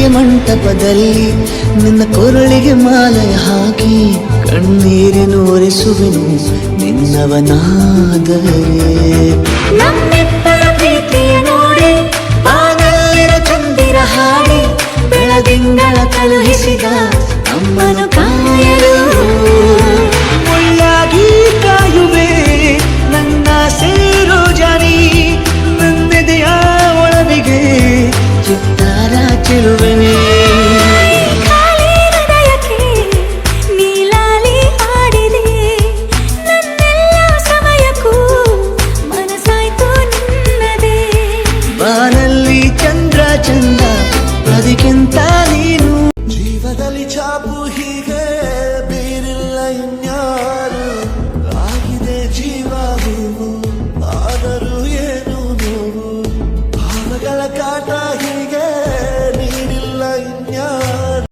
ಮಲ್ಲಿಗೆ ಮಂಟಪದಲ್ಲಿ ನಿನ್ನ ಕೊರಳಿಗೆ ಮಾಲೆ ಹಾಕಿ ಕಣ್ಣೀರಿನ ಒರೆಸುವೆನು ನಿನ್ನವನಾದರೆ. ನಮ್ಮಿಬ್ಬರ ಪ್ರೀತಿಯ ನೋಡಿ ಬಾನಲ್ಲಿರ ಚಂದಿರ ಹಾಡಿ ಬೆಳದಿಂಗಳ ಕಳುಹಿಸಿದ ಅಮ್ಮನು வானல்ல